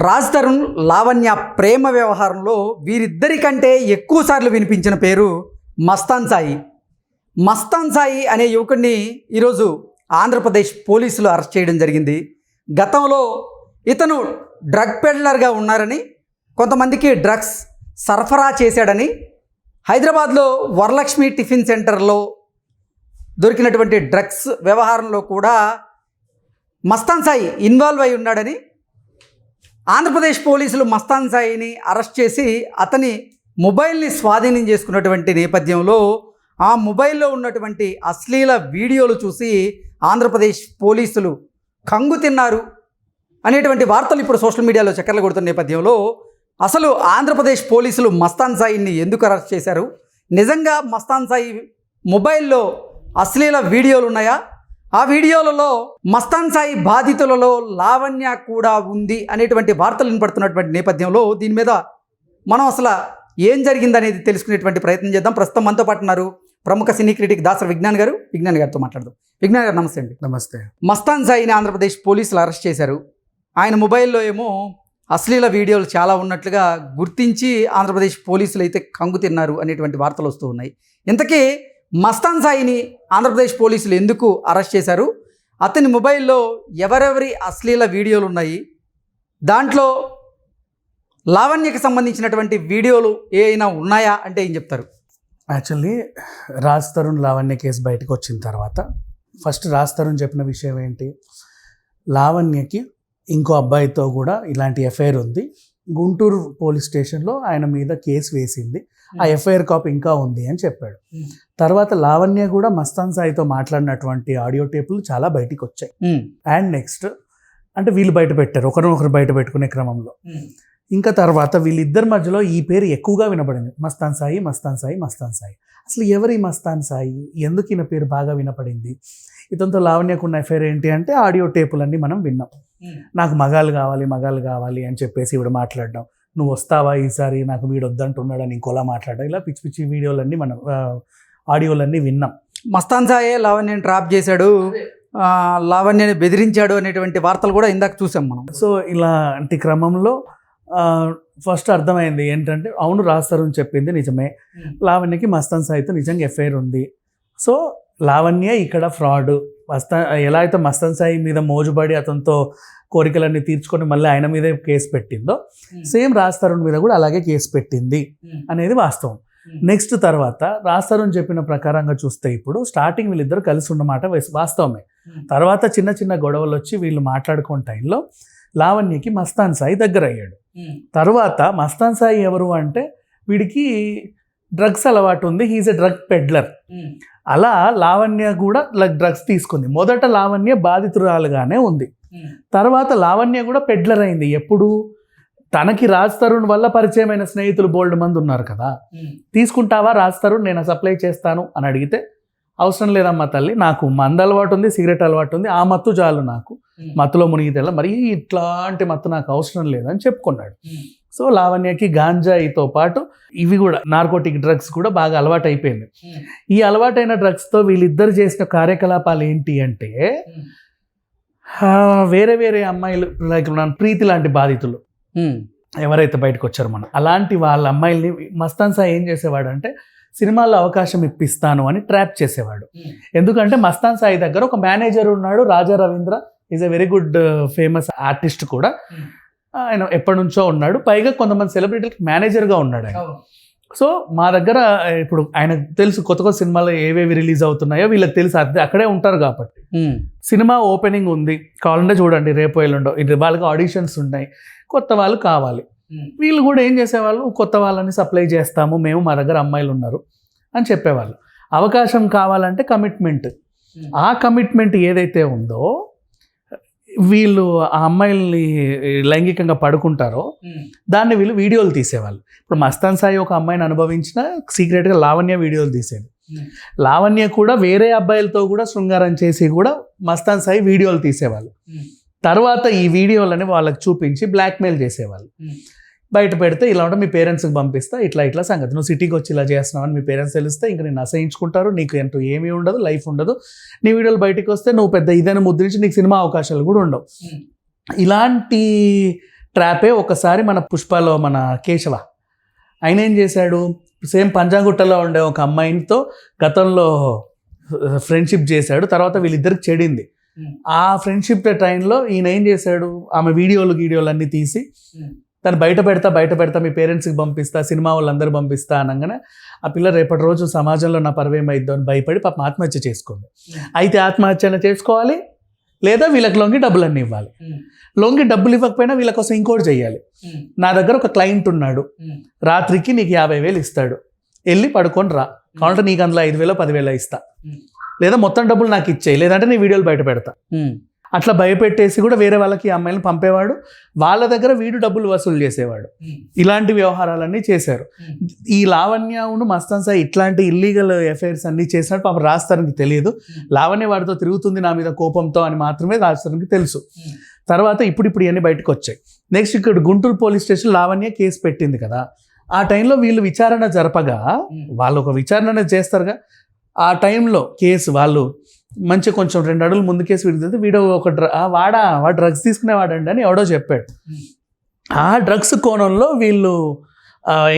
రాజ్ తరుణ్ లావణ్య ప్రేమ వ్యవహారంలో వీరిద్దరి కంటే ఎక్కువ సార్లు వినిపించిన పేరు మస్తాన్ సాయి. మస్తాన్ సాయి అనే యువకుడిని ఈరోజు ఆంధ్రప్రదేశ్ పోలీసులు అరెస్ట్ చేయడం జరిగింది. గతంలో ఇతను డ్రగ్ పెడ్లర్గా ఉన్నారని కొంతమందికి డ్రగ్స్ సరఫరా చేశాడని హైదరాబాద్లో వరలక్ష్మి టిఫిన్ సెంటర్లో దొరికినటువంటి డ్రగ్స్ వ్యవహారంలో కూడా మస్తాన్ సాయి ఇన్వాల్వ్ అయి ఉన్నాడని ఆంధ్రప్రదేశ్ పోలీసులు మస్తాన్ సాయిని అరెస్ట్ చేసి అతని మొబైల్ని స్వాధీనం చేసుకున్నటువంటి నేపథ్యంలో ఆ మొబైల్లో ఉన్నటువంటి అశ్లీల వీడియోలు చూసి ఆంధ్రప్రదేశ్ పోలీసులు కంగు తిన్నారు అనేటువంటి వార్తలు ఇప్పుడు సోషల్ మీడియాలో చక్కర్లు కొడుతున్న నేపథ్యంలో అసలు ఆంధ్రప్రదేశ్ పోలీసులు మస్తాన్ సాయిని ఎందుకు అరెస్ట్ చేశారు? నిజంగా మస్తాన్ సాయి మొబైల్లో అశ్లీల వీడియోలు ఉన్నాయా? ఆ వీడియోలలో మస్తాన్ సాయి బాధితులలో లావణ్య కూడా ఉంది అనేటువంటి వార్తలు వినపడుతున్నటువంటి నేపథ్యంలో దీని మీద మనం అసలు ఏం జరిగిందనేది తెలుసుకునేటువంటి ప్రయత్నం చేద్దాం. ప్రస్తుతం మనతో పాటు ఉన్నారు ప్రముఖ సినీ క్రిటిక్ దాసరి విజ్ఞాన్ గారు. విజ్ఞాన్ గారితో మాట్లాడదాం. విజ్ఞాన్ గారు నమస్తే అండి. నమస్తే. మస్తాన్ సాయిని ఆంధ్రప్రదేశ్ పోలీసులు అరెస్ట్ చేశారు. ఆయన మొబైల్లో ఏమో అశ్లీల వీడియోలు చాలా ఉన్నట్లుగా గుర్తించి ఆంధ్రప్రదేశ్ పోలీసులు అయితే కంగు తిన్నారు అనేటువంటి వార్తలు వస్తూ ఉన్నాయి. ఇంతకీ మస్తాన్ సాయిని ఆంధ్రప్రదేశ్ పోలీసులు ఎందుకు అరెస్ట్ చేశారు? అతని మొబైల్లో ఎవరెవరి అశ్లీల వీడియోలు ఉన్నాయి? దాంట్లో లావణ్యకి సంబంధించినటువంటి వీడియోలు ఏమైనా ఉన్నాయా అంటే ఏం చెప్తారు? యాక్చువల్లీ రాజ్ తరుణ్ లావణ్య కేసు బయటకు వచ్చిన తర్వాత ఫస్ట్ రాజ్ తరుణ్ చెప్పిన విషయం ఏంటి? లావణ్యకి ఇంకో అబ్బాయితో కూడా ఇలాంటి ఎఫ్ఐఆర్ ఉంది. గుంటూరు పోలీస్ స్టేషన్లో ఆయన మీద కేసు వేసింది. ఆ ఎఫ్ఐఆర్ కాపీ ఇంకా ఉంది అని చెప్పాడు. Hmm. తర్వాత లావణ్య కూడా మస్తాన్ సాయితో మాట్లాడినటువంటి ఆడియో టేపులు చాలా బయటికి వచ్చాయి అండ్ నెక్స్ట్ అంటే వీళ్ళు బయట పెట్టారు ఒకరినొకరు బయట పెట్టుకునే క్రమంలో. ఇంకా తర్వాత వీళ్ళిద్దరి మధ్యలో ఈ పేరు ఎక్కువగా వినపడింది మస్తాన్ సాయి మస్తాన్ సాయి మస్తాన్ సాయి. అసలు ఎవరి మస్తాన్ సాయి? ఎందుకు ఈయన పేరు బాగా వినపడింది? ఇతనితో లావణ్యకున్న ఎఫైర్ ఏంటి అంటే ఆడియో టేపులన్నీ మనం విన్నాం. నాకు మగాలు కావాలి మగాలు కావాలి అని చెప్పేసి ఇవిడ మాట్లాడడం. నువ్వు వస్తావా ఈసారి? నాకు వీడు వద్దంటున్నాడని ఇంకోలా మాట్లాడడం. ఇలా పిచ్చి పిచ్చి వీడియోలన్నీ మనం ఆడియోలన్నీ విన్నాం. మస్తాన్ సాయే లావణ్యని ట్రాప్ చేశాడు. లావణ్యని బెదిరించాడు అనేటువంటి వార్తలు కూడా ఇందాక చూసాం మనం. సో ఇలాంటి క్రమంలో ఫస్ట్ అర్థమైంది ఏంటంటే అవును రాస్తారు అని చెప్పింది నిజమే. లావణ్యకి మస్తాన్ సాయితో నిజంగా ఎఫ్ఐఆర్ ఉంది. సో లావణ్య ఇక్కడ ఫ్రాడ్ మస్తా ఎలా అయితే మస్తాన్ సాయి మీద మోజుబడి అతనితో కోరికలన్నీ తీర్చుకొని మళ్ళీ ఆయన మీదే కేసు పెట్టిందో సేమ్ రాజ్ తరుణ్ మీద కూడా అలాగే కేసు పెట్టింది అనేది వాస్తవం. నెక్స్ట్ తర్వాత రాజ్ తరుణ్ చెప్పిన ప్రకారంగా చూస్తే ఇప్పుడు స్టార్టింగ్ వీళ్ళిద్దరు కలిసి ఉన్నమాట వాస్- వాస్తవమే. తర్వాత చిన్న చిన్న గొడవలు వచ్చి వీళ్ళు మాట్లాడుకున్న టైంలో లావణ్యకి మస్తాన్ సాయి దగ్గర అయ్యాడు తర్వాత మస్తాన్ సాయి ఎవరు అంటే వీడికి డ్రగ్స్ అలవాటు ఉంది. హీజ్ ఎ డ్రగ్ పెడ్లర్ అలా లావణ్య కూడా డ్రగ్స్ తీసుకుంది. మొదట లావణ్య బాధితురాలుగానే ఉంది. తర్వాత లావణ్య కూడా పెడ్లర్ అయింది. ఎప్పుడు? తనకి రాజ్ తరుణ్ వల్ల పరిచయమైన స్నేహితులు బోల్డ్ మంది ఉన్నారు కదా. తీసుకుంటావా రాజ్ తరుణ్? నేను సప్లై చేస్తాను అని అడిగితే అవసరం లేదమ్మా తల్లి నాకు మంద అలవాటు ఉంది సిగరెట్ అలవాటు ఉంది ఆ మత్తు చాలు నాకు. మత్తులో మునిగితే మరి ఇట్లాంటి మత్తు నాకు అవసరం లేదని చెప్పుకున్నాడు. సో లావణ్యకి గాంజాయితో పాటు ఇవి కూడా నార్కోటిక్ డ్రగ్స్ కూడా బాగా అలవాటు అయిపోయింది ఈ అలవాటైన డ్రగ్స్తో వీళ్ళిద్దరు చేసిన కార్యకలాపాలు ఏంటి అంటే ఆ, వేరే వేరే అమ్మాయిలు లైక్ మన ప్రీతి లాంటి బాధితులు ఉమ్, ఎవరైతే బయటకు వచ్చారో మనం అలాంటి వాళ్ళ అమ్మాయిల్ని మస్తాన్ సాయి ఏం చేసేవాడు అంటే సినిమాల్లో అవకాశం ఇప్పిస్తాను అని ట్రాప్ చేసేవాడు. ఎందుకంటే మస్తాన్ సాయి దగ్గర ఒక మేనేజర్ ఉన్నాడు Raja Ravindra is a very good famous artist కూడా. Hmm. ఆయన ఎప్పటి నుంచో ఉన్నాడు. పైగా కొంతమంది సెలబ్రిటీలకి మేనేజర్గా ఉన్నాడు ఆయన. సో మా దగ్గర ఇప్పుడు ఆయన తెలుసు కొత్త కొత్త సినిమాలు ఏవేవి రిలీజ్ అవుతున్నాయో వీళ్ళకి తెలుసు. అదే అక్కడే ఉంటారు కాబట్టి. సినిమా ఓపెనింగ్ ఉంది. కావాలంటే చూడండి రేపు ఎల్లుండో. ఇది వాళ్ళకి ఆడిషన్స్ ఉన్నాయి. కొత్త వాళ్ళు కావాలి. వీళ్ళు కూడా ఏం చేసేవాళ్ళు? కొత్త వాళ్ళని సప్లై చేస్తాము. మేము మా దగ్గర అమ్మాయిలు ఉన్నారు అని చెప్పేవాళ్ళు. అవకాశం కావాలంటే కమిట్మెంట్. ఆ కమిట్మెంట్ ఏదైతే ఉందో వీళ్ళు ఆ అమ్మాయిల్ని లైంగికంగా పడుకుంటారో దాన్ని వీళ్ళు వీడియోలు తీసేవాళ్ళు. ఇప్పుడు మస్తాన్ సాయి ఒక అమ్మాయిని అనుభవించిన సీక్రెట్గా లావణ్య వీడియోలు తీసేది. లావణ్య కూడా వేరే అబ్బాయిలతో కూడా శృంగారం చేసి కూడా మస్తాన్ సాయి వీడియోలు తీసేవాళ్ళు. తర్వాత ఈ వీడియోలని వాళ్ళకి చూపించి బ్లాక్మెయిల్ చేసేవాళ్ళు. బయట పెడితే ఇలా ఉంటే మీ పేరెంట్స్కి పంపిస్తా ఇట్లా ఇట్లా సంగతి. నువ్వు సిటీకి వచ్చి ఇలా చేస్తున్నావు అని మీ పేరెంట్స్ తెలిస్తే ఇంకా నేను అసహించుకుంటారు నీకు ఎంతో ఏమీ ఉండదు లైఫ్ ఉండదు. నీ వీడియోలు బయటకు వస్తే నువ్వు పెద్ద ఇదైనా ముద్రించి నీకు సినిమా అవకాశాలు కూడా ఉండవు. ఇలాంటి ట్రాపే ఒకసారి మన పుష్పలో మన కేశవ. ఆయన ఏం చేశాడు? సేమ్ పంజాగుట్టలో ఉండే ఒక అమ్మాయితో గతంలో ఫ్రెండ్షిప్ చేశాడు తర్వాత వీళ్ళిద్దరికి చెడింది. ఆ ఫ్రెండ్షిప్ టైంలో ఈయన ఏం చేశాడు? ఆమె వీడియోలు గీడియోలు అన్నీ తీసి తను బయట పెడతా బయట పెడతా మీ పేరెంట్స్కి పంపిస్తా సినిమా వాళ్ళందరూ పంపిస్తా అనగానే ఆ పిల్ల రేపటి రోజు సమాజంలో నా పరవేమైద్దో అని భయపడి పాప ఆత్మహత్య చేసుకుంది అయితే ఆత్మహత్యన చేసుకోవాలి లేదా వీళ్ళకి లొంగి డబ్బులు అన్నీ ఇవ్వాలి లొంగి డబ్బులు ఇవ్వకపోయినా వీళ్ళ కోసం ఇంకోటి చేయాలి నా దగ్గర ఒక క్లయింట్ ఉన్నాడు. రాత్రికి నీకు యాభై వేలు ఇస్తాడు. వెళ్ళి పడుకొని రా. కావాలంటే నీకు అందులో ఐదు వేలు పదివేలు ఇస్తా. లేదా మొత్తం డబ్బులు నాకు ఇచ్చేయి లేదంటే నీ వీడియోలు బయట పెడతా. అట్లా భయపెట్టేసి కూడా వేరే వాళ్ళకి ఈ అమ్మాయిలను పంపేవాడు. వాళ్ళ దగ్గర వీడు డబ్బులు వసూలు చేసేవాడు. ఇలాంటి వ్యవహారాలన్నీ చేశారు. ఈ లావణ్యను మస్తాన్ సాయి ఇట్లాంటి ఇల్లీగల్ అఫైర్స్ అన్నీ చేసినట్టు పాప రాస్తానికి తెలియదు. లావణ్య వాడితో తిరుగుతుంది నా మీద కోపంతో అని మాత్రమే రాస్తానికి తెలుసు. తర్వాత ఇప్పుడు ఇప్పుడు ఇవన్నీ బయటకు వచ్చాయి. నెక్స్ట్ ఇక్కడ Guntur police station Lavanya case పెట్టింది కదా. ఆ టైంలో వీళ్ళు విచారణ జరపగా వాళ్ళు ఒక విచారణ చేస్తారుగా. ఆ టైంలో కేసు వాళ్ళు మంచి కొంచెం రెండు అడుగులు ముందు కేసు విడితే వీడు ఒక డ్ర వాడా వాడు డ్రగ్స్ తీసుకునేవాడండి అని ఎవడో చెప్పాడు. ఆ డ్రగ్స్ కోణంలో వీళ్ళు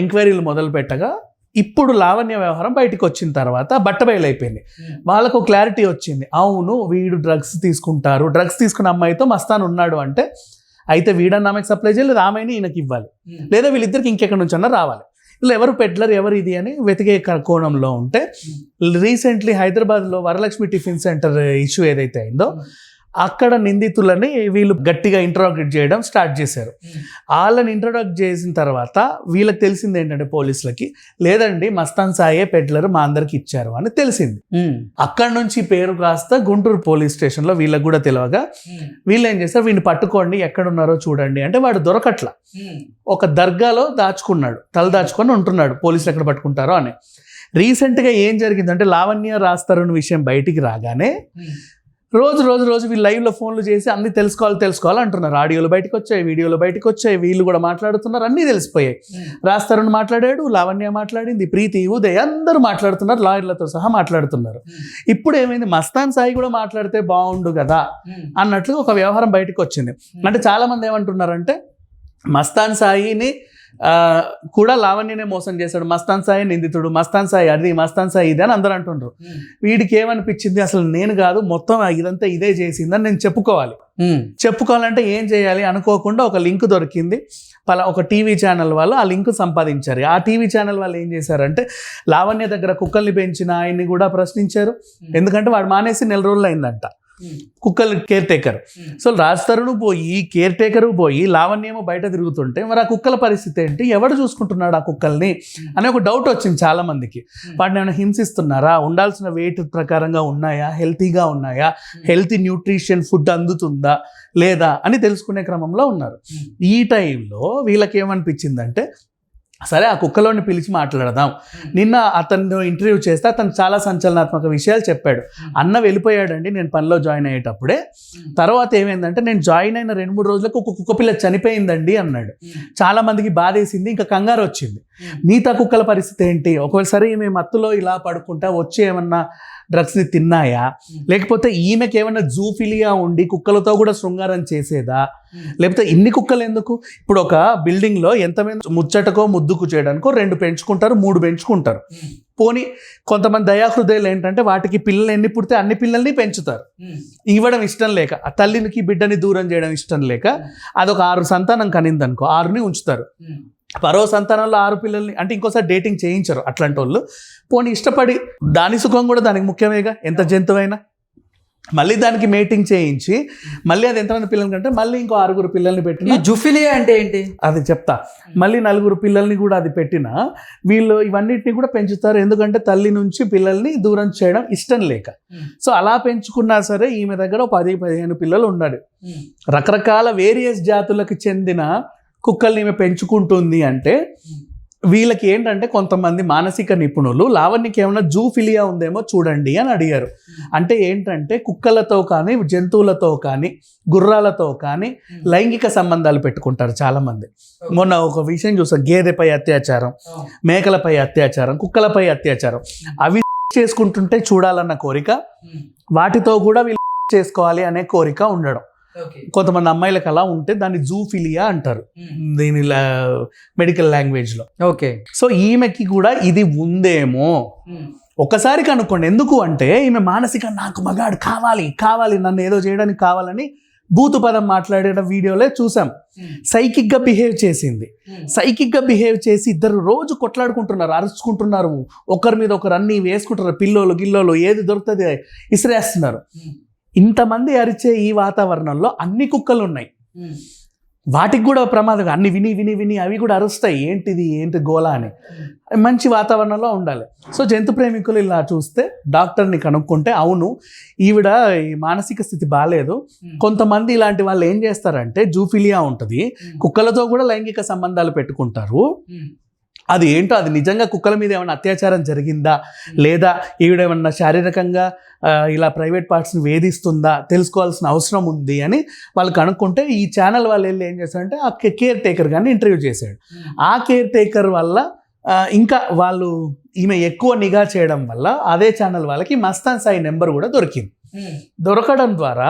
ఎంక్వైరీలు మొదలు పెట్టగా ఇప్పుడు లావణ్య వ్యవహారం బయటికి వచ్చిన తర్వాత బట్టబయలైపోయింది వాళ్ళకు క్లారిటీ వచ్చింది. అవును వీడు డ్రగ్స్ తీసుకుంటారు. డ్రగ్స్ తీసుకున్న అమ్మాయితో మస్తాన్ ఉన్నాడు అంటే అయితే వీడన్న ఆమెకు సప్లై చేయాలి రామాయని ఈయనకి ఇవ్వాలి. లేదా వీళ్ళిద్దరికి ఇంకెక్కడి నుంచి అన్నా రావాలి. ఎవరు పెడ్లర్ ఎవరు ఇది అని వెతికే కోణంలో ఉంటే రీసెంట్లీ హైదరాబాద్లో వరలక్ష్మి టిఫిన్ సెంటర్ ఇష్యూ ఏదైతే అయిందో అక్కడ నిందితులని వీళ్ళు గట్టిగా ఇంట్రాగేట్ చేయడం స్టార్ట్ చేశారు. వాళ్ళని ఇంట్రొడక్ట్ చేసిన తర్వాత వీళ్ళకి తెలిసింది ఏంటంటే పోలీసులకి లేదండి మస్తాన్ సాయే పెడ్లర్ మా అందరికి ఇచ్చారు అని తెలిసింది. అక్కడ నుంచి పేరు కాస్త గుంటూరు పోలీస్ స్టేషన్లో వీళ్ళకి కూడా తెలియగా వీళ్ళు ఏం చేస్తారు వీడిని పట్టుకోండి ఎక్కడున్నారో చూడండి అంటే వాడు దొరకట్ల. ఒక దర్గాలో దాచుకున్నాడు తల దాచుకొని ఉంటున్నాడు పోలీసులు ఎక్కడ పట్టుకుంటారో అని. రీసెంట్గా ఏం జరిగిందంటే లావణ్య రాస్తారు అన్న విషయం బయటికి రాగానే రోజు రోజు రోజు వీళ్ళు లైవ్లో ఫోన్లు చేసి అన్ని తెలుసుకోవాలి తెలుసుకోవాలి అంటున్నారు. ఆడియోలు బయటకు వచ్చాయి వీడియోలు బయటకు వచ్చాయి వీళ్ళు కూడా మాట్లాడుతున్నారు. అన్నీ తెలిసిపోయాయి. రాస్తారని మాట్లాడాడు లావణ్య మాట్లాడింది ప్రీతి ఉదయ్ అందరూ మాట్లాడుతున్నారు లాయర్లతో సహా మాట్లాడుతున్నారు. ఇప్పుడు ఏమైంది? మస్తాన్ సాయి కూడా మాట్లాడితే బాగుండు కదా అన్నట్లు ఒక వ్యవహారం బయటకు వచ్చింది అంటే చాలా మంది ఏమంటున్నారంటే మస్తాన్ సాయిని కూడా లావణ్యనే మోసం చేశాడు. మస్తాన్ సాయి నిందితుడు. మస్తాన్ సాయి అది మస్తాన్ సాయి ఇది అని అందరూ అంటుండ్రు. వీడికి ఏమనిపించింది అసలు నేను కాదు మొత్తం ఇదంతా ఇదే చేసిందని నేను చెప్పుకోవాలి. చెప్పుకోవాలంటే ఏం చేయాలి అనుకోకుండా ఒక లింక్ దొరికింది. పలా ఒక టీవీ ఛానల్ వాళ్ళు ఆ లింక్ సంపాదించారు. ఆ టీవీ ఛానల్ వాళ్ళు ఏం చేశారంటే లావణ్య దగ్గర కుక్కల్ని పెంచిన ఆయన్ని కూడా ప్రశ్నించారు. ఎందుకంటే వాడు మానేసి నెల రోజులు అయిందంట కుక్కలు కేర్ టేకర్ సో రాజ్తరుడు పోయి కేర్ టేకర్ పోయి లావణ్యేమో బయట తిరుగుతుంటే మరి ఆ కుక్కల పరిస్థితి ఏంటి? ఎవడు చూసుకుంటున్నాడు ఆ కుక్కల్ని? అనే ఒక డౌట్ వచ్చింది చాలా మందికి వాటిని ఏమైనా హింసిస్తున్నారా? ఉండాల్సిన వెయిట్ ప్రకారంగా ఉన్నాయా? హెల్తీగా ఉన్నాయా? హెల్తీ న్యూట్రిషన్ ఫుడ్ అందుతుందా? లేదా? అని తెలుసుకునే క్రమంలో ఉన్నారు. ఈ టైంలో వీళ్ళకి ఏమనిపించిందంటే సరే ఆ కుక్కలోని పిలిచి మాట్లాడదాం. నిన్న అతను ఇంటర్వ్యూ చేస్తే అతను చాలా సంచలనాత్మక విషయాలు చెప్పాడు. అన్న వెళ్ళిపోయాడండి నేను పనిలో జాయిన్ అయ్యేటప్పుడే. తర్వాత ఏమైందంటే నేను జాయిన్ అయిన రెండు మూడు రోజులకు ఒక కుక్క పిల్ల చనిపోయిందండి అన్నాడు. చాలా మందికి బాధేసింది ఇంకా కంగారు వచ్చింది. మిగతా కుక్కల పరిస్థితి ఏంటి? ఒకవేళ సరే మేము మత్తులో ఇలా పడుకుంటా వచ్చి ఏమన్నా డ్రగ్స్ని తిన్నాయా? లేకపోతే ఈమెకి ఏమన్నా జూఫిలియా ఉండి కుక్కలతో కూడా శృంగారం చేసేదా? లేకపోతే ఇన్ని కుక్కలు ఎందుకు ఇప్పుడు ఒక బిల్డింగ్లో ఎంతమంది ముచ్చటకో ముద్దుకు చేయడానికో రెండు పెంచుకుంటారు మూడు పెంచుకుంటారు. పోనీ కొంతమంది దయాహృదయాలు ఏంటంటే వాటికి పిల్లలు ఎన్ని పుడితే అన్ని పిల్లల్ని పెంచుతారు. ఇవ్వడం ఇష్టం లేక ఆ తల్లికి బిడ్డని దూరం చేయడం ఇష్టం లేక అదొక ఆరు సంతానం కనిందనుకో ఆరుని ఉంచుతారు. పరో సంతానంలో ఆరు పిల్లల్ని అంటే ఇంకోసారి డేటింగ్ చేయించరు అట్లాంటి వాళ్ళు పోనీ ఇష్టపడి దాని సుఖం కూడా దానికి ముఖ్యమేగా? ఎంత జంతువైనా? మళ్ళీ దానికి మేటింగ్ చేయించి మళ్ళీ అది ఎంతమంది పిల్లలు కంటే మళ్ళీ ఇంకో ఆరుగురు పిల్లల్ని పెట్టిన జుఫిలియా అంటే ఏంటి? అది చెప్తా. మళ్ళీ నలుగురు పిల్లల్ని కూడా అది పెట్టిన వీళ్ళు ఇవన్నిటిని కూడా పెంచుతారు. ఎందుకంటే తల్లి నుంచి పిల్లల్ని దూరం చేయడం ఇష్టం లేక. సో అలా పెంచుకున్నా సరే ఈమె దగ్గర ఒక పది పదిహేను పిల్లలు ఉన్నారు రకరకాల వేరియస్ జాతులకు చెందిన కుక్కల్ని ఈమె పెంచుకుంటుంది అంటే వీళ్ళకి ఏంటంటే కొంతమంది మానసిక నిపుణులు లావణ్యకి ఏమైనా జూఫిలియా ఉందేమో చూడండి అని అడిగారు. అంటే ఏంటంటే కుక్కలతో కానీ జంతువులతో కానీ గుర్రాలతో కానీ లైంగిక సంబంధాలు పెట్టుకుంటారు చాలామంది. మొన్న ఒక విషయం చూసా గేదెపై అత్యాచారం మేకలపై అత్యాచారం కుక్కలపై అత్యాచారం. అవి చేసుకుంటుంటే చూడాలన్న కోరిక వాటితో కూడా వీళ్ళు చేసుకోవాలి అనే కోరిక ఉండడం. కొంతమంది అమ్మాయిలకు అలా ఉంటే దాన్ని జూఫిలియా అంటారు. దీని మెడికల్ లాంగ్వేజ్లో ఓకే. సో ఈమెకి కూడా ఇది ఉందేమో. ఒకసారి కనుక్కోండి ఎందుకు అంటే ఈమె మానసిక నాకు మగాడు కావాలి కావాలి నన్ను ఏదో చేయడానికి కావాలని బూతు పదం మాట్లాడే వీడియోలే చూసాం. సైకిక్గా బిహేవ్ చేసింది. సైకిక్గా బిహేవ్ చేసి ఇద్దరు రోజు కొట్లాడుకుంటున్నారు అరుచుకుంటున్నారు. ఒకరి మీద ఒకరు అన్ని వేసుకుంటున్నారు పిల్లోలు గిల్లోలు ఏది దొరుకుతుంది ఇసిరేస్తున్నారు. ఇంతమంది అరిచే ఈ వాతావరణంలో అన్ని కుక్కలు ఉన్నాయి వాటికి కూడా ప్రమాదం అన్ని విని విని విని అవి కూడా అరుస్తాయి. ఏంటిది ఏంటి గోలా అని. మంచి వాతావరణంలో ఉండాలి. సో జంతు ప్రేమికులు ఇలా చూస్తే డాక్టర్ని కనుక్కుంటే అవును ఈవిడ ఈ మానసిక స్థితి బాగాలేదు కొంతమంది ఇలాంటి వాళ్ళు ఏం చేస్తారంటే జూఫిలియా ఉంటుంది. కుక్కలతో కూడా లైంగిక సంబంధాలు పెట్టుకుంటారు. అది ఏంటో అది నిజంగా కుక్కల మీద ఏమైనా అత్యాచారం జరిగిందా? లేదా ఈవిడేమన్నా శారీరకంగా ఇలా ప్రైవేట్ పార్ట్స్ని వేధిస్తుందా? తెలుసుకోవాల్సిన అవసరం ఉంది అని వాళ్ళు కనుక్కుంటే ఈ ఛానల్ వాళ్ళు వెళ్ళి ఏం చేస్తారంటే ఆ కేర్ టేకర్ కానీ ఇంటర్వ్యూ చేశాడు. ఆ కేర్ టేకర్ వల్ల ఇంకా వాళ్ళు ఈమె ఎక్కువ నిఘా చేయడం వల్ల అదే ఛానల్ వాళ్ళకి మస్తాన్ సాయి నెంబర్ కూడా దొరికింది. దొరకడం ద్వారా